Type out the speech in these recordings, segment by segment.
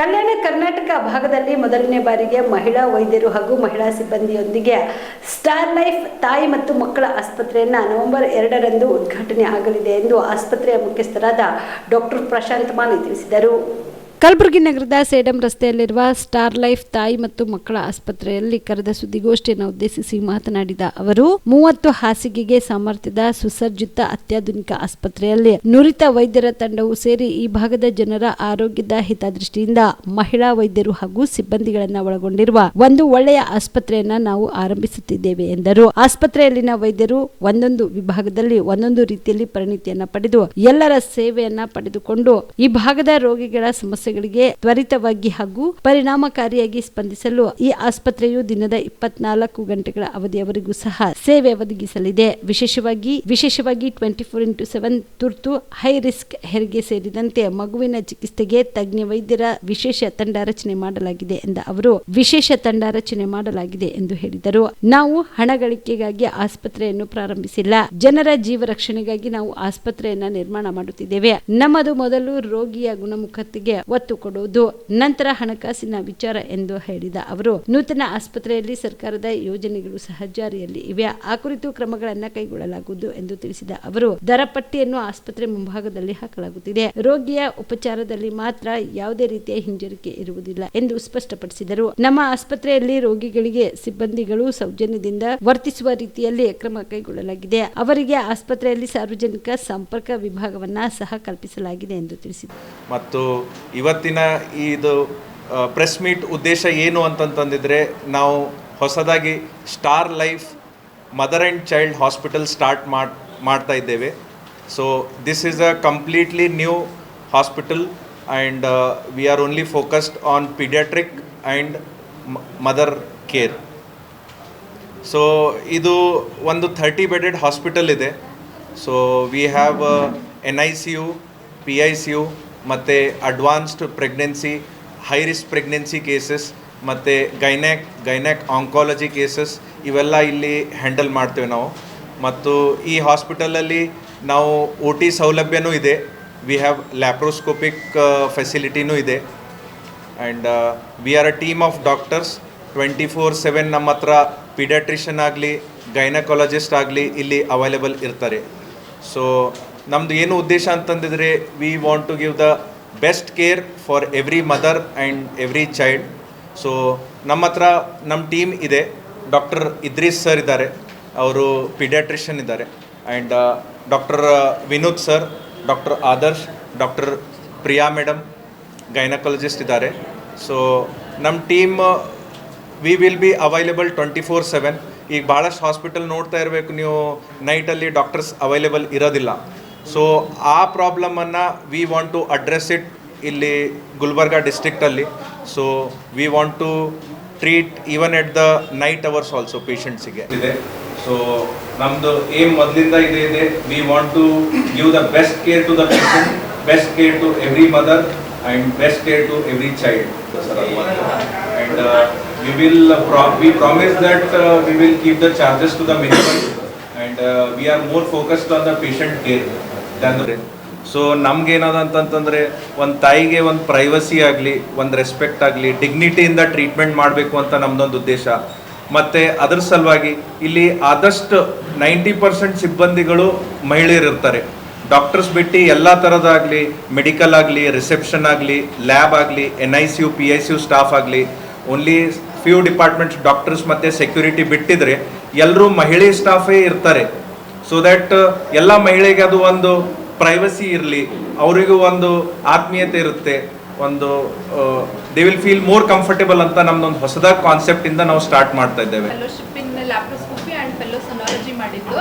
ಕಲ್ಯಾಣ ಕರ್ನಾಟಕ ಭಾಗದಲ್ಲಿ ಮೊದಲನೇ ಬಾರಿಗೆ ಮಹಿಳಾ ವೈದ್ಯರು ಹಾಗೂ ಮಹಿಳಾ ಸಿಬ್ಬಂದಿಯೊಂದಿಗೆ ಸ್ಟಾರ್ ಲೈಫ್ ತಾಯಿ ಮತ್ತು ಮಕ್ಕಳ ಆಸ್ಪತ್ರೆಯನ್ನ ನವೆಂಬರ್ ಎರಡರಂದು ಉದ್ಘಾಟನೆ ಆಗಲಿದೆ ಎಂದು ಆಸ್ಪತ್ರೆಯ ಮುಖ್ಯಸ್ಥರಾದ ಡಾಕ್ಟರ್ ಪ್ರಶಾಂತ್ ಮಾಲಿ ತಿಳಿಸಿದರು. ಕಲಬುರಗಿ ನಗರದ ಸೇಡಂ ರಸ್ತೆಯಲ್ಲಿರುವ ಸ್ಟಾರ್ ಲೈಫ್ ತಾಯಿ ಮತ್ತು ಮಕ್ಕಳ ಆಸ್ಪತ್ರೆಯಲ್ಲಿ ಕರೆದ ಸುದ್ದಿಗೋಷ್ಠಿಯನ್ನು ಉದ್ದೇಶಿಸಿ ಮಾತನಾಡಿದ ಅವರು, ಮೂವತ್ತು ಹಾಸಿಗೆಗೆ ಸಾಮರ್ಥ್ಯದ ಸುಸಜ್ಜಿತ ಅತ್ಯಾಧುನಿಕ ಆಸ್ಪತ್ರೆಯಲ್ಲಿ ನುರಿತ ವೈದ್ಯರ ತಂಡವು ಸೇರಿ ಈ ಭಾಗದ ಜನರ ಆರೋಗ್ಯದ ಹಿತದೃಷ್ಟಿಯಿಂದ ಮಹಿಳಾ ವೈದ್ಯರು ಹಾಗೂ ಸಿಬ್ಬಂದಿಗಳನ್ನ ಒಳಗೊಂಡಿರುವ ಒಂದು ಒಳ್ಳೆಯ ಆಸ್ಪತ್ರೆಯನ್ನ ನಾವು ಆರಂಭಿಸುತ್ತಿದ್ದೇವೆ ಎಂದರು. ಆಸ್ಪತ್ರೆಯಲ್ಲಿನ ವೈದ್ಯರು ಒಂದೊಂದು ವಿಭಾಗದಲ್ಲಿ ಒಂದೊಂದು ರೀತಿಯಲ್ಲಿ ಪರಿಣಿತಿಯನ್ನ ಪಡೆದು ಎಲ್ಲರ ಸೇವೆಯನ್ನ ಪಡೆದುಕೊಂಡು ಈ ಭಾಗದ ರೋಗಿಗಳ ಸಮಸ್ಯೆಗಳಿಗೆ ತ್ವರಿತವಾಗಿ ಹಾಗೂ ಪರಿಣಾಮಕಾರಿಯಾಗಿ ಸ್ಪಂದಿಸಲು ಈ ಆಸ್ಪತ್ರೆಯು ದಿನದ ಇಪ್ಪತ್ನಾಲ್ಕು ಗಂಟೆಗಳ ಅವಧಿಯವರೆಗೂ ಸಹ ಸೇವೆ ಒದಗಿಸಲಿದೆ. ವಿಶೇಷವಾಗಿ ವಿಶೇಷವಾಗಿ ಟ್ವೆಂಟಿ ಫೋರ್ ಇಂಟು ಸೆವೆನ್ ತುರ್ತು ಹೈ ರಿಸ್ಕ್ ಹೆರಿಗೆ ಸೇರಿದಂತೆ ಮಗುವಿನ ಚಿಕಿತ್ಸೆಗೆ ತಜ್ಞ ವೈದ್ಯರ ವಿಶೇಷ ತಂಡ ರಚನೆ ಮಾಡಲಾಗಿದೆ ಎಂದ ಅವರು, ವಿಶೇಷ ತಂಡ ರಚನೆ ಮಾಡಲಾಗಿದೆ ಎಂದು ಹೇಳಿದರು. ನಾವು ಹಣ ಗಳಿಕೆಗಾಗಿ ಆಸ್ಪತ್ರೆಯನ್ನು ಪ್ರಾರಂಭಿಸಿಲ್ಲ. ಜನರ ಜೀವ ರಕ್ಷಣೆಗಾಗಿ ನಾವು ಆಸ್ಪತ್ರೆಯನ್ನ ನಿರ್ಮಾಣ ಮಾಡುತ್ತಿದ್ದೇವೆ. ನಮ್ಮದು ಮೊದಲು ರೋಗಿಯ ಗುಣಮುಖತೆಗೆ ಒತ್ತು ಕೊಡುವುದು, ನಂತರ ಹಣಕಾಸಿನ ವಿಚಾರ ಎಂದು ಹೇಳಿದ ಅವರು, ನೂತನ ಆಸ್ಪತ್ರೆಯಲ್ಲಿ ಸರ್ಕಾರದ ಯೋಜನೆಗಳು ಸಹ ಜಾರಿಯಲ್ಲಿ ಇವೆ. ಆ ಕುರಿತು ಕ್ರಮಗಳನ್ನು ಕೈಗೊಳ್ಳಲಾಗುವುದು ಎಂದು ತಿಳಿಸಿದ ಅವರು, ದರ ಪಟ್ಟಿಯನ್ನು ಆಸ್ಪತ್ರೆ ಮುಂಭಾಗದಲ್ಲಿ ಹಾಕಲಾಗುತ್ತಿದೆ. ರೋಗಿಯ ಉಪಚಾರದಲ್ಲಿ ಮಾತ್ರ ಯಾವುದೇ ರೀತಿಯ ಹಿಂಜರಿಕೆ ಇರುವುದಿಲ್ಲ ಎಂದು ಸ್ಪಷ್ಟಪಡಿಸಿದರು. ನಮ್ಮ ಆಸ್ಪತ್ರೆಯಲ್ಲಿ ರೋಗಿಗಳಿಗೆ ಸಿಬ್ಬಂದಿಗಳು ಸೌಜನ್ಯದಿಂದ ವರ್ತಿಸುವ ರೀತಿಯಲ್ಲಿ ಕ್ರಮ ಕೈಗೊಳ್ಳಲಾಗಿದೆ. ಅವರಿಗೆ ಆಸ್ಪತ್ರೆಯಲ್ಲಿ ಸಾರ್ವಜನಿಕ ಸಂಪರ್ಕ ವಿಭಾಗವನ್ನ ಸಹ ಕಲ್ಪಿಸಲಾಗಿದೆ ಎಂದು ತಿಳಿಸಿದರು. ಮತ್ತು ಇವತ್ತಿನ ಇದು ಪ್ರೆಸ್ ಮೀಟ್ ಉದ್ದೇಶ ಏನು ಅಂತಂತಂದಿದ್ರೆ ನಾವು ಹೊಸದಾಗಿ star life mother and child hospital start ಮಾಡ್, ಮಾಡ್ತಾ ಇದ್ದೇವೆ. So this is a completely new hospital and we are only focused on paediatric and mother care so ಇದು ಒಂದು ಥರ್ಟಿ ಬೆಡೆಡ್ ಹಾಸ್ಪಿಟಲ್ ಇದೆ. So we have N I C U P I C U ಮತ್ತು advanced pregnancy high risk pregnancy cases ಮತ್ತು gynaec ಗೈನ್ಯಾಕ್ oncology cases ಇವೆಲ್ಲ ಇಲ್ಲಿ handle ಮಾಡ್ತೇವೆ ನಾವು. ಮತ್ತು ಈ ಹಾಸ್ಪಿಟಲಲ್ಲಿ ನಾವು ಒ ಟಿ ಸೌಲಭ್ಯನೂ ಇದೆ. ವಿ ಹ್ಯಾವ್ ಲ್ಯಾಪ್ರೋಸ್ಕೋಪಿಕ್ ಫೆಸಿಲಿಟಿನೂ ಇದೆ. And we are a team of doctors twenty four seven ನಮ್ಮ ಹತ್ರ ಪಿಡ್ಯಾಟ್ರಿಷನ್ ಆಗಲಿ ಗೈನಕಾಲಜಿಸ್ಟ್ ಆಗಲಿ ಇಲ್ಲಿ ಅವೈಲೇಬಲ್ ಇರ್ತಾರೆ. ಸೊ ನಮ್ಮದು ಏನು ಉದ್ದೇಶ ಅಂತಂದಿದ್ರೆ we want to give the best care for every mother and every child so ನಮ್ಮ ಹತ್ರ ನಮ್ಮ ಟೀಮ್ ಇದೆ. ಡಾಕ್ಟರ್ ಇದ್ರೀಸ್ ಸರ್ ಇದ್ದಾರೆ. ಅವರು ಪಿಡಿಯಾಟ್ರಿಷಿಯನ್ ಇದ್ದಾರೆ. And doctor Vinod sir doctor Adarsh doctor Priya madam gynaecologist ಇದ್ದಾರೆ. ಸೊ ನಮ್ಮ team we will be available twenty four seven ಈಗ ಭಾಳಷ್ಟು ಹಾಸ್ಪಿಟಲ್ ನೋಡ್ತಾ ಇರಬೇಕು ನೀವು. ನೈಟಲ್ಲಿ ಡಾಕ್ಟರ್ಸ್ ಅವೈಲೇಬಲ್ ಇರೋದಿಲ್ಲ. ಸೊ ಆ ಪ್ರಾಬ್ಲಮನ್ನು we want to address it ಇಲ್ಲಿ Gulbarga ಡಿಸ್ಟ್ರಿಕ್ಟಲ್ಲಿ so we want to treat even at the night hours also ಪೇಷಂಟ್ಸಿಗೆ ಇದೆ. ಸೊ ನಮ್ಮದು ಏಮ್ ಮೊದಲಿಂದ ಇದೆ ಇದೆ. We want to give the best care to the patient best care to every mother and best care to every child and we will we promise we promise that keep we will keep the charges to the minimum. And focused we are more focused the so ನಮ್ಗೇನದ ಅಂತಂತಂದರೆ ಒಂದು ತಾಯಿಗೆ ಒಂದು privacy ಆಗಲಿ, ಒಂದು respect ಆಗಲಿ ಡಿಗ್ನಿಟಿಯಿಂದ treatment ಮಾಡಬೇಕು ಅಂತ ನಮ್ಮದೊಂದು ಉದ್ದೇಶ. ಮತ್ತು ಅದ್ರ ಸಲುವಾಗಿ ಇಲ್ಲಿ ಆದಷ್ಟು ನೈಂಟಿ ಪರ್ಸೆಂಟ್ ಸಿಬ್ಬಂದಿಗಳು ಮಹಿಳೆಯರಿರ್ತಾರೆ ಡಾಕ್ಟರ್ಸ್ ಬಿಟ್ಟು ಎಲ್ಲ ಥರದಾಗಲಿ ಮೆಡಿಕಲ್ ಆಗಲಿ ರಿಸೆಪ್ಷನ್ ಆಗಲಿ ಲ್ಯಾಬ್ ಆಗಲಿ N I C U P I C U staff ಆಗಲಿ ಓನ್ಲಿ ಫ್ಯೂ ಡಿಪಾರ್ಟ್ಮೆಂಟ್ಸ್ ಡಾಕ್ಟರ್ಸ್ ಮತ್ತು ಸೆಕ್ಯೂರಿಟಿ ಬಿಟ್ಟಿದ್ರೆ ಎಲ್ಲರೂ ಮಹಿಳೆ ಸ್ಟಾಫೇ ಇರ್ತಾರೆ. ಸೊ ದ್ಯಾಟ್ ಎಲ್ಲ ಮಹಿಳೆಗೆ ಅದು ಒಂದು ಪ್ರೈವಸಿ ಇರಲಿ. ಅವರಿಗೂ ಒಂದು ಆತ್ಮೀಯತೆ ಇರುತ್ತೆ. ಒಂದು they will feel more comfortable ಅಂತ ನಮ್ದೊಂದು ಹೊಸದಾದ ಕಾನ್ಸೆಪ್ಟಿಂದ ನಾವು ಸ್ಟಾರ್ಟ್ ಮಾಡ್ತಾ ಇದ್ದೇವೆ. ಮಾಡಿದ್ದು.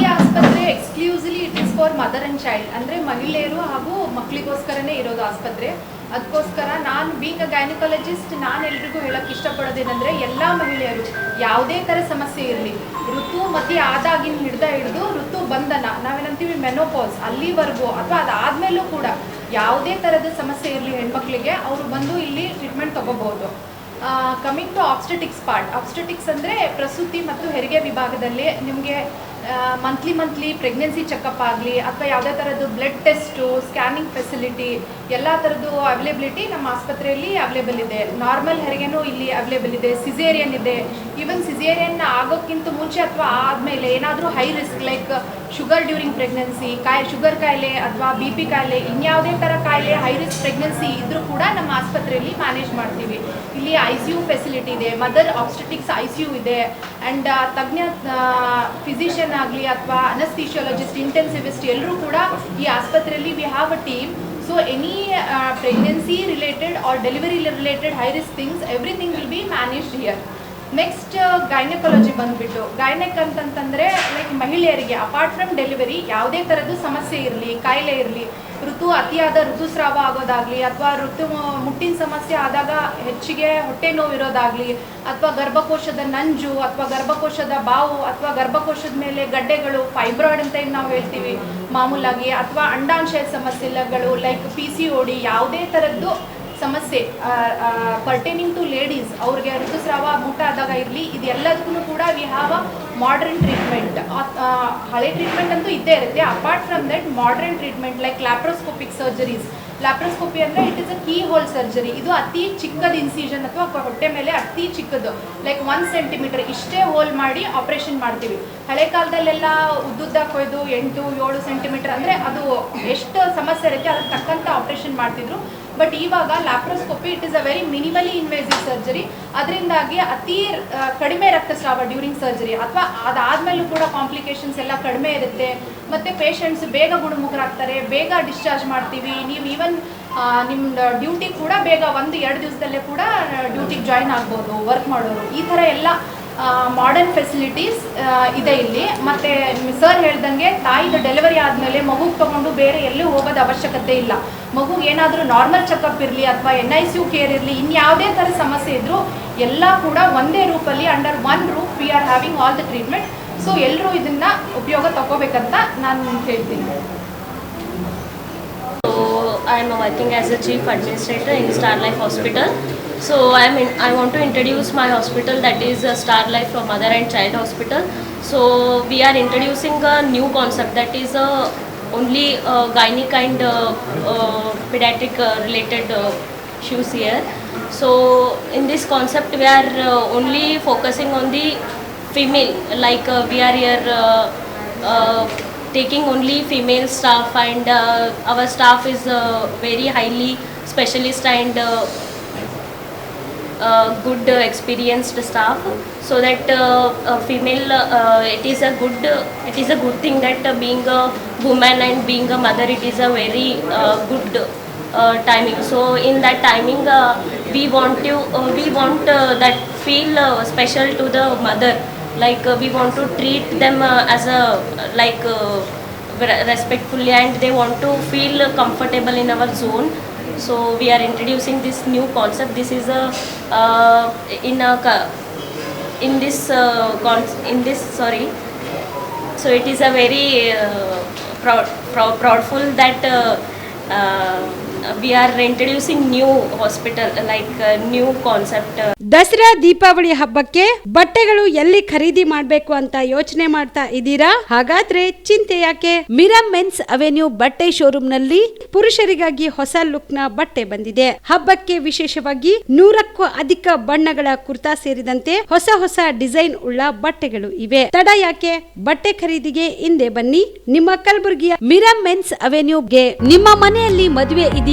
ಈ ಆಸ್ಪತ್ರೆ exclusive for mother and child ಅಂದರೆ ಮಹಿಳೆಯರು ಹಾಗೂ ಮಕ್ಕಳಿಗೋಸ್ಕರನೇ ಇರೋದು ಆಸ್ಪತ್ರೆ. ಅದಕ್ಕೋಸ್ಕರ ನಾನು ಬೀಂಗ್ ಅ ಗೈನಕಾಲಜಿಸ್ಟ್ ನಾನು ಎಲ್ರಿಗೂ ಹೇಳಕ್ಕೆ ಇಷ್ಟಪಡೋದೇನೆಂದರೆ ಎಲ್ಲ ಮಹಿಳೆಯರು ಯಾವುದೇ ಥರ ಸಮಸ್ಯೆ ಇರಲಿ, ಋತು ಮತಿ ಆದಾಗಿನ ಹಿಡ್ದ ಹಿಡಿದು ಋತು ಬಂಧನ, ನಾವೇನಂತೀವಿ ಮೆನೋಪಾಸ್ ಅಲ್ಲಿವರೆಗೂ ಅಥವಾ ಅದಾದಮೇಲೂ ಕೂಡ ಯಾವುದೇ ಥರದ ಸಮಸ್ಯೆ ಇರಲಿ ಹೆಣ್ಮಕ್ಳಿಗೆ, ಅವರು ಬಂದು ಇಲ್ಲಿ ಟ್ರೀಟ್ಮೆಂಟ್ ತಗೋಬಹುದು. Coming to obstetrics part obstetrics ಅಂದರೆ ಪ್ರಸೂತಿ ಮತ್ತು ಹೆರಿಗೆ ವಿಭಾಗದಲ್ಲಿ ನಿಮಗೆ ಮಂತ್ಲಿ ಮಂತ್ಲಿ ಪ್ರೆಗ್ನೆನ್ಸಿ ಚೆಕಪ್ ಆಗಲಿ ಅಥವಾ ಯಾವುದೇ ಥರದ್ದು ಬ್ಲಡ್ ಟೆಸ್ಟು ಸ್ಕ್ಯಾನಿಂಗ್ ಫೆಸಿಲಿಟಿ ಎಲ್ಲ ಥರದ್ದು ಅವೈಲೇಬಿಲಿಟಿ ನಮ್ಮ ಆಸ್ಪತ್ರೆಯಲ್ಲಿ ಅವೈಲೇಬಲ್ ಇದೆ. ನಾರ್ಮಲ್ ಹೆರಿಗೆನೂ ಇಲ್ಲಿ ಅವೈಲೇಬಲ್ ಇದೆ. ಸಿಸೇರಿಯನ್ ಇದೆ. ಈವನ್ ಸಿಸೇರಿಯನ್ ಆಗೋಕ್ಕಿಂತ ಮುಂಚೆ ಅಥವಾ ಆದಮೇಲೆ ಏನಾದರೂ high risk like sugar during pregnancy ಕಾಯಿ ಶುಗರ್ ಕಾಯಿಲೆ ಅಥವಾ ಬಿ ಪಿ ಕಾಯಿಲೆ, ಇನ್ಯಾವುದೇ ಥರ ಕಾಯಿಲೆ ಹೈ ರಿಸ್ಕ್ ಪ್ರೆಗ್ನೆನ್ಸಿ ಇದ್ದರೂ ಕೂಡ ನಮ್ಮ ಆಸ್ಪತ್ರೆಯಲ್ಲಿ ಮ್ಯಾನೇಜ್ ಮಾಡ್ತೀವಿ. ಇಲ್ಲಿ ಐ ಸಿ ಯು ಫೆಸಿಲಿಟಿ ಇದೆ mother obstetrics I C U ಇದೆ ಆ್ಯಂಡ್ ತಜ್ಞ ಫಿಸಿಷಿಯನ್ ಆಗಲಿ ಅಥವಾ ಅನಸ್ಥಿಷಿಯಾಲಜಿಸ್ಟ್ ಇಂಟೆನ್ಸಿವಿಸ್ಟ್ ಎಲ್ಲರೂ ಕೂಡ ಈ ಆಸ್ಪತ್ರೆಯಲ್ಲಿ we have a team So any uh, pregnancy related or delivery related high risk things, everything will be managed here. Next gynaecology ಬಂದ್ಬಿಟ್ಟು. Gynaec ಅಂತಂತಂದರೆ ಲೈಕ್ ಮಹಿಳೆಯರಿಗೆ ಅಪಾರ್ಟ್ ಫ್ರಮ್ ಡೆಲಿವರಿ ಯಾವುದೇ ಥರದ್ದು ಸಮಸ್ಯೆ ಇರಲಿ, ಕಾಯಿಲೆ ಇರಲಿ, ಋತು ಅತಿಯಾದ ಋತುಸ್ರಾವ ಆಗೋದಾಗಲಿ, ಅಥವಾ ಋತು ಮುಟ್ಟಿನ ಸಮಸ್ಯೆ ಆದಾಗ ಹೆಚ್ಚಿಗೆ ಹೊಟ್ಟೆ ನೋವು ಇರೋದಾಗಲಿ ಅಥವಾ ಗರ್ಭಕೋಶದ ನಂಜು, ಅಥವಾ ಗರ್ಭಕೋಶದ ಬಾವು, ಅಥವಾ ಗರ್ಭಕೋಶದ ಮೇಲೆ ಗಡ್ಡೆಗಳು ಫೈಬ್ರಾಯ್ಡ್ ಅಂತ ಏನು ನಾವು ಹೇಳ್ತೀವಿ ಮಾಮೂಲಾಗಿ, ಅಥವಾ ಅಂಡಾಂಶಯ ಸಮಸ್ಯೆಗಳು ಲೈಕ್ ಪಿ ಸಿ ಓಡಿ ಯಾವುದೇ ಥರದ್ದು ಸಮಸ್ಯೆ ಪರ್ಟೇನಿಂಗ್ ಟು ಲೇಡೀಸ್ ಅವ್ರಿಗೆ ಋತುಸ್ರಾವ ಊಟ ಆದಾಗ ಇರಲಿ ಇದೆಲ್ಲದಕ್ಕೂ ಕೂಡ we have a modern treatment ಹಳೆ ಟ್ರೀಟ್ಮೆಂಟ್ ಅಂತೂ ಇದ್ದೇ ಇರುತ್ತೆ. Apart from that modern treatment like laparoscopic surgeries laparoscopy ಅಂದರೆ it is a keyhole surgery ಇದು ಅತಿ ಚಿಕ್ಕದ ಇನ್ಸಿಷನ್ ಅಥವಾ ಹೊಟ್ಟೆ ಮೇಲೆ ಅತಿ ಚಿಕ್ಕದು ಲೈಕ್ ಒನ್ ಸೆಂಟಿಮೀಟರ್ ಇಷ್ಟೇ ಹೋಲ್ ಮಾಡಿ ಆಪರೇಷನ್ ಮಾಡ್ತೀವಿ. ಹಳೆ ಕಾಲದಲ್ಲೆಲ್ಲ ಉದ್ದುದ್ದ ಕೊಯ್ದು ಎಂಟು ಏಳು ಸೆಂಟಿಮೀಟರ್ ಅಂದರೆ ಅದು ಎಷ್ಟು ಸಮಸ್ಯೆ ಇರುತ್ತೆ, ಅದಕ್ಕೆ ತಕ್ಕಂಥ ಆಪರೇಷನ್ ಮಾಡ್ತಿದ್ರು. ಬಟ್ ಇವಾಗ laparoscopy it is a very minimally invasive surgery ಅದರಿಂದಾಗಿ ಅತಿ ಕಡಿಮೆ ರಕ್ತಸ್ರಾವ ಡ್ಯೂರಿಂಗ್ ಸರ್ಜರಿ ಅಥವಾ ಅದಾದ್ಮೇಲೂ ಕೂಡ ಕಾಂಪ್ಲಿಕೇಶನ್ಸ್ ಎಲ್ಲ ಕಡಿಮೆ ಇರುತ್ತೆ. ಮತ್ತು ಪೇಷಂಟ್ಸ್ ಬೇಗ ಗುಣಮುಖರಾಗ್ತಾರೆ, ಬೇಗ ಡಿಸ್ಚಾರ್ಜ್ ಮಾಡ್ತೀವಿ. ನೀವು ಈವನ್ ನಿಮ್ಮ ಡ್ಯೂಟಿ ಕೂಡ ಬೇಗ ಒಂದು ಎರಡು ದಿವಸದಲ್ಲೇ ಕೂಡ ಡ್ಯೂಟಿಗೆ ಜಾಯಿನ್ ಆಗ್ಬೋದು ವರ್ಕ್ ಮಾಡೋರು. ಈ ಥರ ಎಲ್ಲ ಮಾಡರ್ನ್ ಫೆಸಿಲಿಟೀಸ್ ಇದೆ ಇಲ್ಲಿ. ಮತ್ತು ಸರ್ ಹೇಳ್ದಂಗೆ ತಾಯಿದು ಡೆಲಿವರಿ ಆದಮೇಲೆ ಮಗುಗೆ ತಗೊಂಡು ಬೇರೆ ಎಲ್ಲೂ ಹೋಗೋದು ಅವಶ್ಯಕತೆ ಇಲ್ಲ. ಮಗು ಏನಾದರೂ ನಾರ್ಮಲ್ ಚೆಕಪ್ ಇರಲಿ ಅಥವಾ ಎನ್ ಐ ಯು ಕೇರ್ ಇರಲಿ, ಇನ್ಯಾವುದೇ ಥರ ಸಮಸ್ಯೆ ಇದ್ದರೂ ಎಲ್ಲ ಕೂಡ ಒಂದೇ ರೂಪಲ್ಲಿ under one roof we are having all the treatment so ಎಲ್ಲರೂ ಇದನ್ನು ಉಪಯೋಗ ತಗೋಬೇಕಂತ ನಾನು ಹೇಳ್ತೀನಿ. I am working as a chief administrator in Star Life Hospital. So I am in, I want to introduce my hospital that is uh, Star Life for Mother and Child Hospital. So we are introducing a new concept that is uh, only uh, kind uh, uh, pediatric uh, related uh, here. So in this concept we are uh, only focusing on the female like uh, we are here uh, uh, taking only female staff and uh, our staff is uh, very highly specialist and uh, uh, good uh, experienced staff. So that uh, female it is a good it is a good thing that being a woman and being a mother it is a very good timing. So in that timing we want to we want that feel special to the mother like uh, we want to treat them uh, as a like uh, re- respectfully and they want to feel comfortable in our zone. So we are introducing this new concept. This is a uh, in a in this uh, in this sorry. So it is a very uh, proud, proud proudful that we are introducing new hospital like uh, new Dasara Deepavali ಹಬ್ಬಕ್ಕೆ ಬಟ್ಟೆಗಳು ಎಲ್ಲಿ ಖರೀದಿ ಮಾಡ್ಬೇಕು ಅಂತ ಯೋಚನೆ ಮಾಡ್ತಾ ಇದ್ದೀರಾ? ಹಾಗಾದ್ರೆ ಚಿಂತೆ ಯಾಕೆ? ಮಿರಾ ಮೆನ್ಸ್ ಅವೆನ್ಯೂ ಬಟ್ಟೆ ಶೋರೂಮ್ನಲ್ಲಿ ಪುರುಷರಿಗಾಗಿ ಹೊಸ ಲುಕ್ನ ಬಟ್ಟೆ ಬಂದಿದೆ. ಹಬ್ಬಕ್ಕೆ ವಿಶೇಷವಾಗಿ ನೂರಕ್ಕೂ ಅಧಿಕ ಬಣ್ಣಗಳ ಕುರ್ತಾ ಸೇರಿದಂತೆ ಹೊಸ ಹೊಸ ಡಿಸೈನ್ ಉಳ್ಳ ಬಟ್ಟೆಗಳು ಇವೆ. ತಡ ಯಾಕೆ? ಬಟ್ಟೆ ಖರೀದಿಗೆ ಹಿಂದೆ ಬನ್ನಿ. ನಿಮ್ಮ ಕಲಬುರಗಿಯ ಮಿರಾ ಮೆನ್ಸ್ ಅವೆನ್ಯೂಗೆ ನಿಮ್ಮ ಮನೆಯಲ್ಲಿ ಮದುವೆ ಇದೆಯಾ?